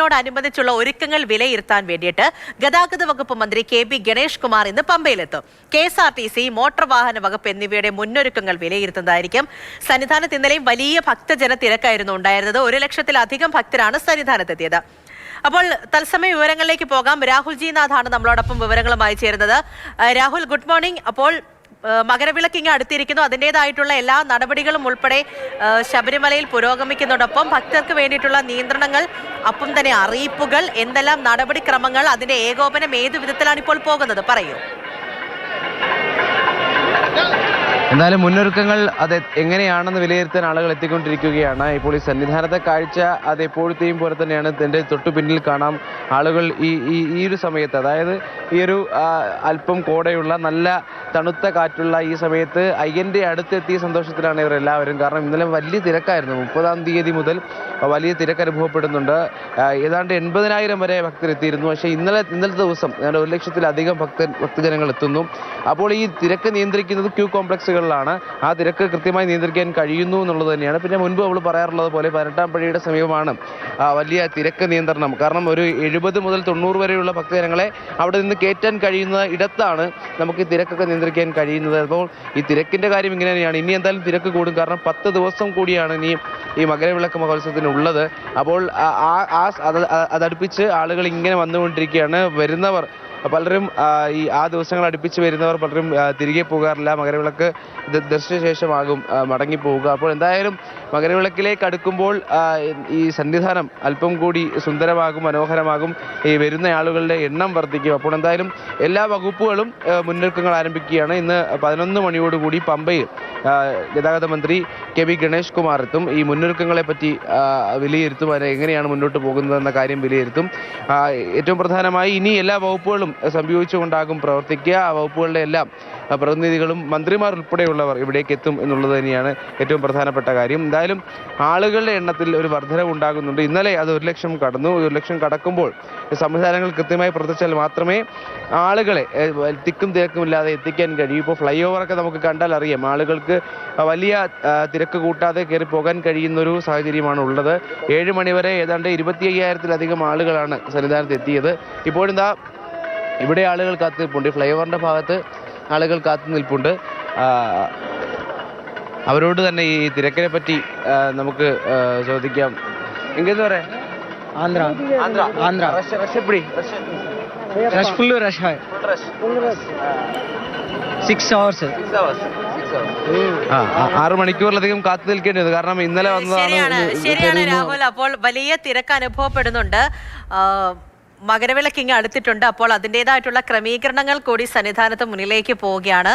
മകരവിളക്കിനോടനുബന്ധിച്ചുള്ള ഒരുക്കങ്ങൾ വിലയിരുത്താൻ വേണ്ടിയിട്ട് ഗതാഗത വകുപ്പ് മന്ത്രി കെ ബി ഗണേഷ് കുമാർ ഇന്ന് പമ്പയിലെത്തും. K S R T C motor വാഹന വകുപ്പ് എന്നിവയുടെ മുന്നൊരുക്കങ്ങൾ വിലയിരുത്തുന്നതായിരിക്കും. സന്നിധാനത്ത് ഇന്നലെയും വലിയ ഭക്തജന തിരക്കായിരുന്നു ഉണ്ടായിരുന്നത്. ഒരു ലക്ഷത്തിലധികം ഭക്തരാണ് സന്നിധാനത്തെത്തിയത്. അപ്പോൾ തത്സമയ വിവരങ്ങളിലേക്ക് പോകാം. രാഹുൽ ജി നാഥാണ് നമ്മളോടൊപ്പം വിവരങ്ങളുമായി ചേരുന്നത്. Rahul good morning. അപ്പോൾ മകരവിളക്ക് ഇങ്ങ് അടുത്തിരിക്കുന്നു. അതിന്റെതായിട്ടുള്ള എല്ലാ നടപടികളും ഉൾപ്പെടെ ശബരിമലയിൽ പുരോഗമിക്കുന്നതോടൊപ്പം ഭക്തർക്ക് വേണ്ടിയിട്ടുള്ള നിയന്ത്രണങ്ങൾ അപ്പം തന്നെ അറിയിപ്പുകൾ എന്തെല്ലാം നടപടിക്രമങ്ങൾ അതിന്റെ ഏകോപനം ഏതു വിധത്തിലാണ് ഇപ്പോൾ പോകുന്നത്? പറയൂ. എന്തായാലും മുന്നൊരുക്കങ്ങൾ അത് എങ്ങനെയാണെന്ന് വിലയിരുത്താൻ ആളുകൾ എത്തിക്കൊണ്ടിരിക്കുകയാണ്. ഇപ്പോൾ ഈ സന്നിധാനത്തെ കാഴ്ച അത് എപ്പോഴത്തെയും പോലെ തന്നെയാണ്. എന്റെ തൊട്ടു പിന്നിൽ കാണാം ആളുകൾ ഈ ഈ ഈ ഒരു സമയത്ത്. അതായത് ഈ ഒരു അല്പം കോടയുള്ള നല്ല തണുത്ത കാറ്റുള്ള ഈ സമയത്ത് അയ്യന്റെ അടുത്തെത്തിയ സന്തോഷത്തിലാണ് ഇവർ എല്ലാവരും. കാരണം ഇന്നലെ വലിയ തിരക്കായിരുന്നു. മുപ്പതാം തീയതി മുതൽ വലിയ തിരക്ക് അനുഭവപ്പെടുന്നുണ്ട്. ഏതാണ്ട് എൺപതിനായിരം വരെ ഭക്തരെത്തിയിരുന്നു പക്ഷേ ഇന്നലെ ഇന്നലത്തെ ദിവസം ഏതാണ്ട് ഒരു ലക്ഷത്തിലധികം ഭക്തൻ ഭക്തജനങ്ങൾ എത്തുന്നു. അപ്പോൾ ഈ തിരക്ക് നിയന്ത്രിക്കുന്നത് ക്യൂ കോംപ്ലക്സുകളിലാണ് ആ തിരക്ക് കൃത്യമായി നിയന്ത്രിക്കാൻ കഴിയുന്നു എന്നുള്ളത് തന്നെയാണ്. പിന്നെ മുൻപ് അവൾ പറയാറുള്ളത് പോലെ പതിനെട്ടാം പടിയുടെ സമീപമാണ് വലിയ തിരക്ക് നിയന്ത്രണം. കാരണം ഒരു എഴുപത് മുതൽ തൊണ്ണൂറ് വരെയുള്ള ഭക്തജനങ്ങളെ അവിടെ നിന്ന് കയറ്റാൻ കഴിയുന്ന ഇടത്താണ് നമുക്ക് ഈ തിരക്കൊക്കെ നിയന്ത്രിക്കാൻ കഴിയുന്നത്. അപ്പോൾ ഈ തിരക്കിന്റെ കാര്യം ഇങ്ങനെ തന്നെയാണ്. ഇനി എന്തായാലും തിരക്ക് കൂടും. കാരണം പത്ത് ദിവസം കൂടിയാണ് ഇനി ഈ മകരവിളക്ക് മഹോത്സവത്തിന് ഉള്ളത് അപ്പോൾ ആ- ആ ആ അത് അതടുപ്പിച്ച് ആളുകൾ ഇങ്ങനെ വന്നുകൊണ്ടിരിക്കുകയാണ്. വരുന്നവർ പലരും ഈ ആ ദിവസങ്ങൾ അടുപ്പിച്ച് വരുന്നവർ പലരും തിരികെ പോകാറില്ല. മകരവിളക്ക് ദർശിച്ച ശേഷമാകും മടങ്ങി മടങ്ങിപ്പോവുക. അപ്പോൾ എന്തായാലും മകരവിളക്കിലേക്ക് അടുക്കുമ്പോൾ ഈ സന്നിധാനം അല്പം കൂടി സുന്ദരമാകും മനോഹരമാകും. ഈ വരുന്ന ആളുകളുടെ എണ്ണം വർദ്ധിക്കും. അപ്പോൾ എന്തായാലും എല്ലാ വകുപ്പുകളും മുന്നൊരുക്കങ്ങൾ ആരംഭിക്കുകയാണ്. ഇന്ന് പതിനൊന്ന് മണിയോടുകൂടി പമ്പയിൽ ഗതാഗത മന്ത്രി കെ വി ഗണേഷ് കുമാർ എത്തും ഈ മുന്നൊരുക്കങ്ങളെ പറ്റി വിലയിരുത്തും അതിനെ എങ്ങനെയാണ് മുന്നോട്ട് പോകുന്നതെന്ന കാര്യം വിലയിരുത്തും. ഏറ്റവും പ്രധാനമായി ഇനി എല്ലാ വകുപ്പുകളും സംയോജിച്ചുകൊണ്ടാകും പ്രവർത്തിക്കുക. ആ വകുപ്പുകളുടെ എല്ലാം പ്രതിനിധികളും മന്ത്രിമാർ ഉൾപ്പെടെയുള്ളവർ ഇവിടേക്ക് എത്തും എന്നുള്ളത് തന്നെയാണ് ഏറ്റവും പ്രധാനപ്പെട്ട കാര്യം. എന്തായാലും ആളുകളുടെ എണ്ണത്തിൽ ഒരു വർധനവ് ഉണ്ടാകുന്നുണ്ട്. ഇന്നലെ അത് ഒരു ലക്ഷം കടന്നു. ഒരു ലക്ഷം കടക്കുമ്പോൾ സംവിധാനങ്ങൾ കൃത്യമായി പ്രവർത്തിച്ചാൽ മാത്രമേ ആളുകളെ തിക്കും തിരക്കും ഇല്ലാതെ എത്തിക്കാൻ കഴിയൂ. ഇപ്പോൾ ഫ്ലൈ ഓവറൊക്കെ നമുക്ക് കണ്ടാൽ അറിയാം. ആളുകൾക്ക് വലിയ തിരക്ക് കൂട്ടാതെ കയറി പോകാൻ കഴിയുന്ന ഒരു സാഹചര്യമാണ് ഉള്ളത്. ഏഴ് മണിവരെ ഏതാണ്ട് ഇരുപത്തി അയ്യായിരത്തിലധികം ആളുകളാണ് സന്നിധാനത്ത് എത്തിയത്. ഇപ്പോഴെന്താ ഇവിടെ ആളുകൾ കാത്തിരിപ്പുണ്ട്. ഫ്ലൈ ഓവറിന്റെ ഭാഗത്ത് ആളുകൾ കാത്തു നിൽപ്പുണ്ട്. അവരോട് തന്നെ ഈ തിരക്കിനെ പറ്റി നമുക്ക് ചോദിക്കാം. എങ്കെന്ന് പറയാ? ആറ് മണിക്കൂറിലധികം കാത്തു നിൽക്കേണ്ടി വന്നു. കാരണം ഇന്നലെ വന്നതാണ് ശരിയാണ് രാഹുൽ. അപ്പോൾ വലിയ തിരക്ക് അനുഭവപ്പെടുന്നുണ്ട്. മകരവിളക്ക് അടുത്തിട്ടുണ്ട്. അപ്പോൾ അതിന്റെതായിട്ടുള്ള ക്രമീകരണങ്ങൾ കൂടി സന്നിധാനത്ത് മുന്നിലേക്ക് പോവുകയാണ്.